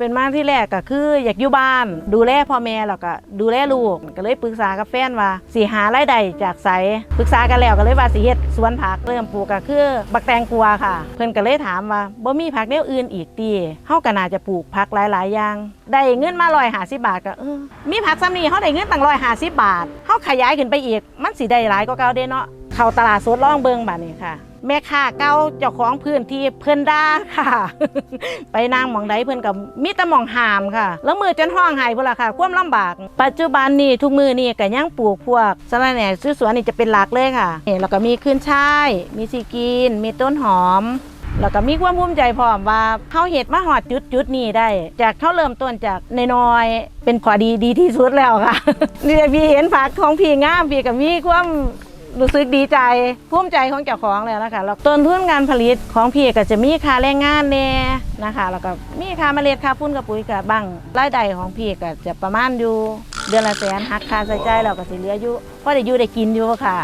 เป็นมาที่แรกก็คืออยากอยู่บ้าน ดูแลพ่อแม่แล้วก็ดูแลลูกก็เลยปรึกษากับแฟนว่าสิหารายได้จากไสปรึกษากันแล้วก็เลยว่าสิเฮ็ดสวนผักเริ่มปลูกก็คือ บักแตงกวาค่ะ เพิ่นก็เลยถามว่าบ่มีผักแนวอื่นอีกติเฮาก็น่าจะปลูกผักหลายๆอย่างได้เงินมา150บาทก็เออมีผักซ้ำนี้เฮาได้เงินตั้ง150บาทเฮาขยายขึ้นไปอีก มันสิได้หลายกว่าเก่าเด้เนาะเข้าตลาดสดล่องเบิงบัดนี้ค่ะ แม่ค้าเก่าเจ้าของพื้นที่เพิ่นด่าค่ะ ไปนางหมองใดเพิ่นกับมีแต่หมองหามค่ะ แล้วมือจนห้องไห้พุ่นล่ะค่ะความลำบาก ปัจจุบันนี่ทุกมือนี่ก็ยังปลูกพวกสะระแหน่ซื้อสวนนี่จะเป็นหลักเลยค่ะนี่แล้วก็มีขึ้นช่าย มีซีกีน มีต้นหอมแล้วก็มีความภูมิใจพร้อมว่าเขาเห็ดมาหอดจุดจุดนี้ได้ จากเขาเริ่มต้นจากนน้อยเป็นขวาดีดีที่สุดแล้วค่ะนี่พี่เห็นผักของพี่งามพี่ก็มีความ รู้สึกดีใจภูมิใจของเจ้าของแล้วนะคะแล้วต้นทุนการผลิตของพี่ก็จะมีค่าแรงงานแน่นะคะแล้วก็มีค่าเมล็ดค่าพุ่นกับปุ๋ยกับบังรายได้ของพี่ก็จะประมาณอยู่เดือนละแสนหักค่าใช้จ่ายเราก็สิเหลืออยู่พอได้อยู่ได้กินอยู่ค่ะ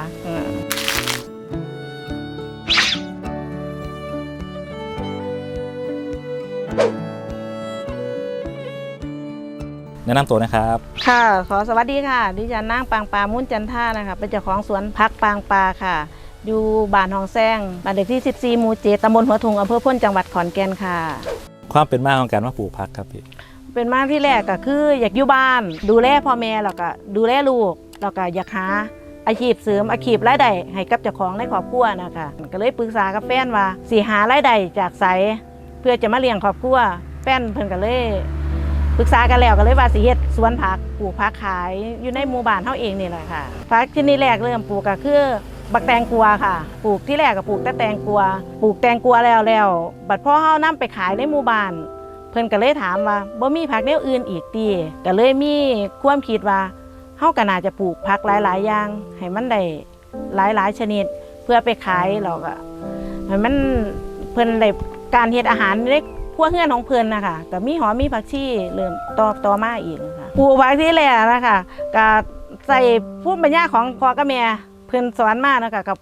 แนะนำตัวนะครับ ค่ะ ขอสวัสดีค่ะ ดิฉันนางปางปลามุ่นจันท่านะคะ เป็นเจ้าของสวนพักปางปลาค่ะ อยู่บ้านหองแซงบ้านเด็กที่ 14 หมู่เจตำบลหัวทุงอำเภอพ้นจังหวัดขอนแก่นค่ะ ความเป็นมาของการมาปลูกพักครับพี่ เป็นมาที่แรกก็คืออยากอยู่บ้าน ดูแลพ่อแม่แล้วก็ดูแลลูกแล้วก็อยากหาอาชีพเสริมอาชีพรายได้ให้กับเจ้าของในครอบครัวนะคะก็เลยปรึกษากับแฟนว่าสิหารายได้จากไสเพื่อจะมาเลี้ยงครอบครัวแฟนเพิ่นก็เลย ปรึกษากันแล้วก็เลยว่าสิเฮ็ดสวนผักปลูกผักขายอยู่ในหมู่บ้านเฮาเองนี่แหละค่ะผักที่นี่แรกเริ่มปลูกก็คือบักแตงกัวค่ะ ปลูกที่แรกก็ปลูกแต่แตงกัว ปลูกแตงกัวแล้วแล้ว บัดพอเฮานํไปขายในหมู่บ้าน เพิ่นก็เลยถามว่าบ่มีผักแนวอื่นอีกติก็เลยมีความคิดว่าเฮาก็น่าจะปลูกผักหลาย ๆ อย่าง ให้มันได้หลาย ๆ ชนิดเพื่อไปขายแล้วก็ให้มันเพิ่นได้การเฮ็ดอาหารใน ครัวเฮือนของเพิ่นนะคะก็มีหอมมีผักชีเริ่มต่อต่อมาอีกค่ะปลูกผักที่แรกนะคะก็ใส่ภูมิปัญญาของพ่อกับแม่เพิ่นสอนมานะคะกับ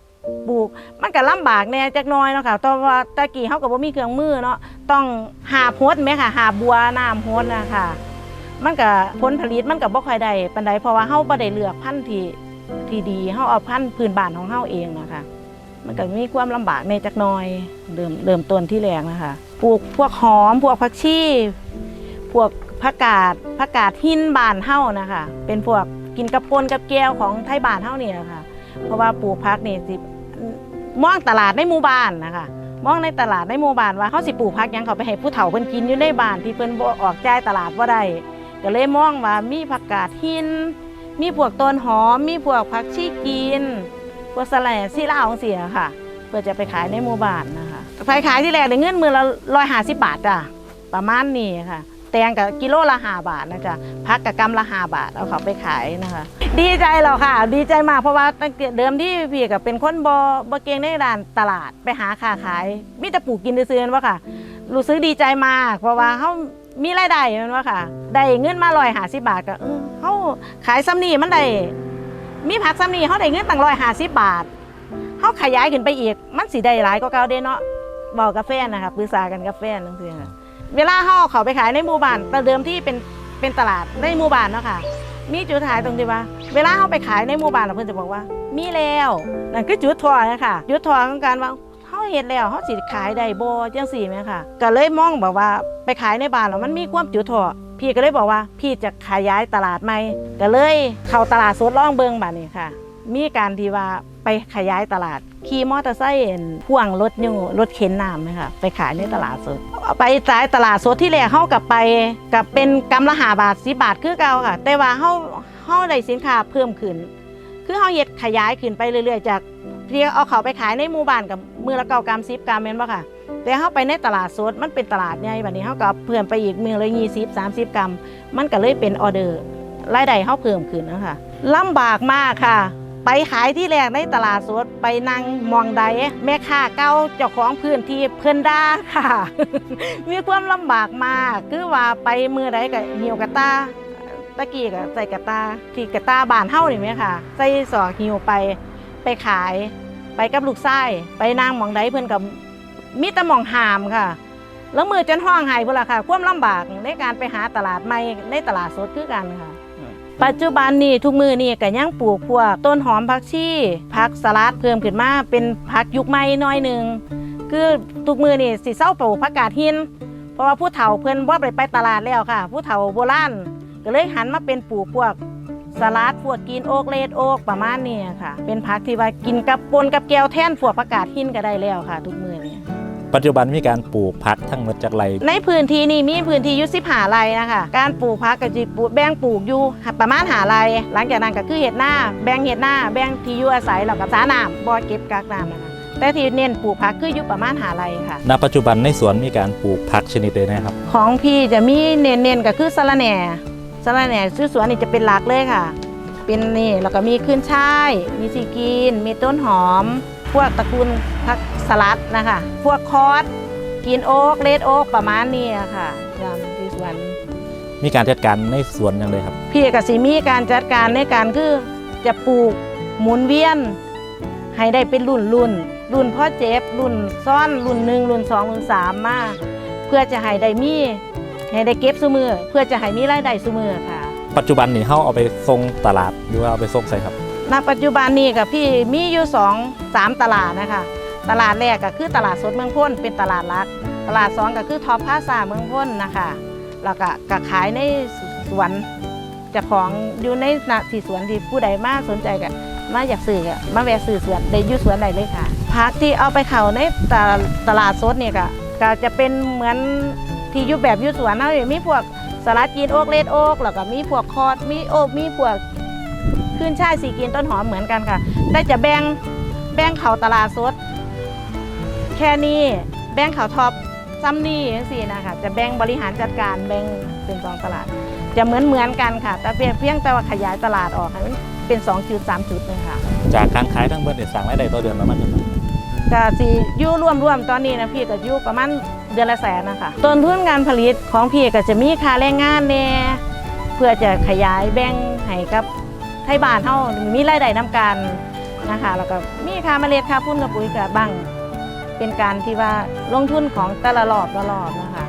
ปลูกมันก็ลำบากแน่จักน้อยเนาะค่ะเพราะว่าตะกี้เฮาก็บ่มีเครื่องมือเนาะต้องหาโพดไหมค่ะ หาบัวน้ำโพดนะคะมันก็ผลผลิตมันก็บ่ค่อยได้ปานใดเพราะว่าเฮาบ่ได้เลือกพันธุ์ที่ที่ดีเฮาเอาพันธุ์พื้นบ้านของเฮาเองนะคะมันก็มีความลำบากในจักน่อยเริ่มเริ่มต้นที่แรกนะคะ ปลูกพวกหอม พวกผักชีพวกผักกาดผักกาดหินบานเฮานะคะ เป็นพวกกินกับปนกับแก้วของไทยบานเฮานี่แหละค่ะเพราะว่าปลูกผักนี่สิมองตลาดในหมู่บ้านนะคะมองในตลาดในหมู่บ้านว่าเขาสิปลูกผักยังเขาไปให้ผู้เฒ่าเพิ่นกินอยู่ในบ้านที่เพิ่นบ่ออกจ่ายตลาดบ่ได้ก็เลยมองว่ามีผักกาดหิน มีพวกต้นหอม มีพวกผักชีกินพวกสะแหน่ซี่ลาของเสียค่ะ เพื่อจะไปขายในหมู่บ้านนะคะ ไปขายที่แรกได้เงินมือละร้อยห้าสิบบาทจ้ะประมาณนี้ค่ะ แตงกับกิโลละห้าบาทนะจ๊ะพักกับกำละห้าบาทเอาเขาไปขายนะคะ ดีใจเราค่ะ ดีใจมากเพราะว่าตั้งแต่เดิมที่พี่กับเป็นคนบอบเกงในด้านตลาดไปหาค้าขายมิแต่ปลูกกินซื้อๆว่าค่ะ รู้สึกดีใจมาก เพราะว่าเขามีรายได้แมันว่าค่ะ ได้เงินมาลอยหาสิบาทก็เออเขาขายซ้ำนี่มันได้มีผักซ้ำนี่เขาได้เงินตั้งร้อยหาสิบบาทเขาขยายขึ้นไปอีก มันสิได้หลายก็เก่าเด้เนาะ บอกกาแฟนะคะปรึกษากันกาแฟนนั่นสิค่ะเวลาเขาเอเขาไปขายในหมู่บ้านแต่เดิมที่เป็นเป็นตลาดในหมู่บ้านเนาะค่ะมีจุดขายตรงที่ว่า เวลาเขาไปขายในหมู่บ้านเราเพิ่อนจะบอกว่า มีแล้วนั่นคือจุดทอนะคะจุดทอของการว่าเขาเห็นแล้วเขาสิขายได้บ่จังสี่ไหมค่ะ ก็เลยมองแบบว่าไปขายในบ้านแล้วมันมีความจุดทอพี่ก็เลยบอกว่า พี่จะขยายตลาดใหมก็เลยเข้าตลาดสดล่องเบิงบ้านนี้ค่ะ มีการที่ว่าไปขยายตลาด ขี่มอเตอร์ไซค์พ่วงรถยูรถเข็นน้ำนะคะไปขายในตลาดสดเอาไปสายตลาดสดที่แรกเข้ากับไปกับเป็นกำละหาบาทสิบาทคือเก่าค่ะ แต่ว่าเข้าเข้าได้สินค้าเพิ่มขึ้น คือเขาเฮ็ดขยายขึ้นไปเรื่อยๆ จากที่เอาเขาไปขายในหมู่บ้านกับมือละเก้ากรัมสิบกรัมแม่นบ่ค่ะแต่เขาไปในตลาดสดมันเป็นตลาดใหญ่แบบนี้เขาก็เพิ่มไปอีกมือละยี่สิบสามสิบกรัมมันก็เลยเป็นออเดอร์รายได้เขาเพิ่มขึ้นนะคะลำบากมากค่ะ ไปขายที่แรกในตลาดสดไปนั่งมองใด แม่ค้าเก่าเจ้าของพื้นที่เพิ่อนด่าค่ะ มีความลำบากมากคือว่าไปมือใดก็เหี่ยวกระตาตะกี้ก็ใส่กระตาที่กระตาบานเฮานี่ไหมค่ะใส่สอกหิวไปไปขายไปกับลูกไส้ไปนางมองใดเพิ่อนกับมีต่หมองหามค่ะ แล้วมือจนห้องหายพุ่นละค่ะ ความลำบากในการไปหาตลาดใหม่ในตลาดสดคือกันค่ะ ปัจจุบันนี่ทุกมือนี่ก็ยังปลูกพวก ต้นหอมผักชีผักสลัดเพิ่มขึ้นมาเป็นผักยุคใหม่หน้อยหนึ่งคือทุกมือนี่สิเศร้าปลูกผักกาดหิน เพราะว่าผู้เฒ่าเพิ่นว่าไปไปตลาดแล้วค่ะ ผู้เฒ่าโบราณก็เลยหันมาเป็นปลูกพวกสลัดพวกกินโอกเลดโอกประมาณนี้ค่ะ เป็นผักที่ว่ากินกับปนกับแก้วแท่นพวกผักกาดหินก็ได้แล้วค่ะ ทุกมือ ปัจจุบันมีการปลูกพักทั้งหมดจากไรในพื้นที่นี่มีพื้นที่อยุสิบหาไรนะคะ การปลูกพักก็จะปลูกแบ่งปลูกอยู่ประมาณหาไรหลังจากนั้นก็คือเห็ดหน้า แบ่งเห็ดหน้า แบ่งที่อยู่อาศัยแล้วกับสาน้ำบ่อเก็บกักน้ำนะคะแต่ที่เน้นปลูกพักคืออยู่ประมาณหาไรค่ะ ณ ปัจจุบันในสวนมีการปลูกพักชนิดใดนะครับ ของพี่จะมีเน้นๆก็คือสะระแหน่สะระแหน่ซื้อสวนนี่จะเป็นหลักเลยค่ะ เป็นนี่แล้วก็มีขึ้นช่าย มีซีกีน มีต้นหอม พวกตระกูลผักสลัดนะคะ พวกคอสกินโอ๊กเลดโอ๊กประมาณนี้อะค่ะจำที่สวนมีการจัดการในสวนอย่างไรครับ พี่กับสิมีการจัดการในการคือจะปลูกหมุนเวียน ให้ได้เป็นรุ่นรุ่นรุ่นพ่อเจ็บรุ่นซ่อนรุ่นหนึ่งรุ่นสองรุ่นสามมาเพื่อจะให้ได้มีให้ได้เก็บซุมือเพื่อจะให้มีรายได้ซุมือค่ะ ปัจจุบันนี่เขาเอาไปส่งตลาดหรือว่าเอาไปส่งใส่ครับ ณปัจจุบันนี้กับพี่มีอยู่สองสามตลาดนะคะ ตลาดแรกก็คือตลาดสดเมืองพ้นเป็นตลาดหลัก ตลาดสองก็คือท็อปพาซาเมืองพ้นนะคะแล้วก็ก็ขายในสวนจะของอยู่ในนาที่สวนที่ผู้ใดมากสนใจกันมาอยากซื้อก็มาแวะซื้อสวนได้อยู่สวนใดเลยค่ะพักที่เอาไปเข่าในตลาดตลาดสดเนี่ยก็ก็จะเป็นเหมือนที่ยู่แบบยู่สวนนะมีพวกสลัดจีนโอกเลดโอกแล้วก็มีพวกคอร์ดมีโอกมีพวก ขึ้นช่ายสีกินต้นหอมเหมือนกันค่ะ แต่จะแบ่งแบ่งเขาตลาดสด แค่นี้แบ่งเขาท็อปซัมนี่จังซี่นะคะจะแบ่งบริหารจัดการแบ่งเป็นสองตลาด จะเหมือนเหมือนกันค่ะ แต่เพียงเพียงแต่ว่าขยายตลาดออกให้มันเป็น 2 จุด 3 จุดนึงค่ะ จากการขายทั้งเบิดเนี่ยสั่งรายได้ต่อเดือนประมาณเท่าไหร่ก็สิอยู่รวมรวมๆตอนนี้นะพี่ก็อยู่ประมาณเดือนละแสนนะคะต้นทุนการผลิตของพี่ก็จะมีค่าแรงงานแน่เพื่อจะขยายแบ่งให้กับ ไทยบ้านเฮามีรายได้นํกันนะคะแล้วก็มีค่าเมล็ดค่าพุ่นกับปุ๋ยกับบังเป็นการที่ว่าลงทุนของแต่ละรอบละรอบนะคะ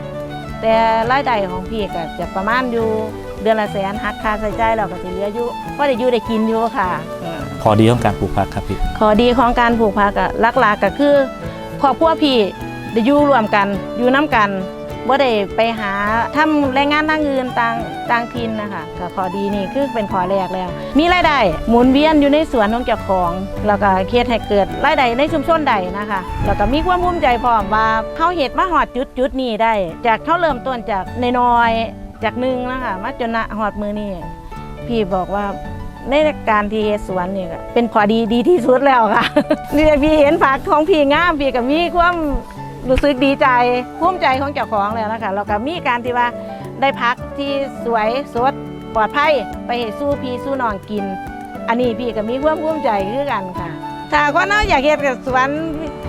แต่รายได้ของพี่ก็จะประมาณอยู่เดือนละแสนหักค่าใช้จ่ายเราก็จะเหลืออยู่พอได้อยู่ได้กินอยู่ค่ะอืมข้อดีของการปลูกพักครับพี่ข้อดีของการปลูกผักอะหลักๆก็คือครอบครัวพี่ได้อยู่รวมกันอยู่น้กัน บ่ได้ไปหาทำแรงงานทางอื่นต่างต่างถิ่นนะคะก็ขอดีนี่คือเป็นข้อแรกแล้ว มีรายได้หมุนเวียนอยู่ในสวนของเจ้าของแล้วก็เฮ็ดให้เกิดรายได้ในชุมชนใดนะคะแล้วก็มีความภูมิใจพร้อมว่าเขาเฮ็ดมาฮอดจุดจุดนี้ได้ จากเขาเริ่มต้นจากน้อยๆจากหนึ่งนะคะมาจนณฮอดมือนี้พี่บอกว่าในการที่เฮสวนนี่ก็เป็นขอดีดีที่สุดแล้วค่ะนี่พี่เห็นผักของพี่งามพี่ก็มีความ รู้สึกดีใจภูมิใจของเจ้าของแล้วนะคะแล้วก็มีการที่ว่าได้พักที่สวยสดปลอดภัยไปให้สู้พี่สู้น้องกิน อันนี้พี่ก็มีความภูมิใจคือกันค่ะ ถ้าคนเราอยากเฮ็ดกับสวน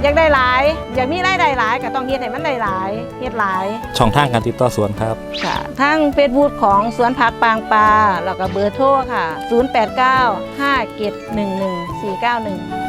อยากได้หลาย อยากมีรายได้หลายก็ต้องเฮ็ดให้มันได้หลายเฮ็ดหลาย ช่องทางการติดต่อสวนครับค่ะทั้งเฟซบุ๊กของสวนผักปางปลาแล้วก็เบอร์โทรค่ะ 089 5 7 1 1 4 9 1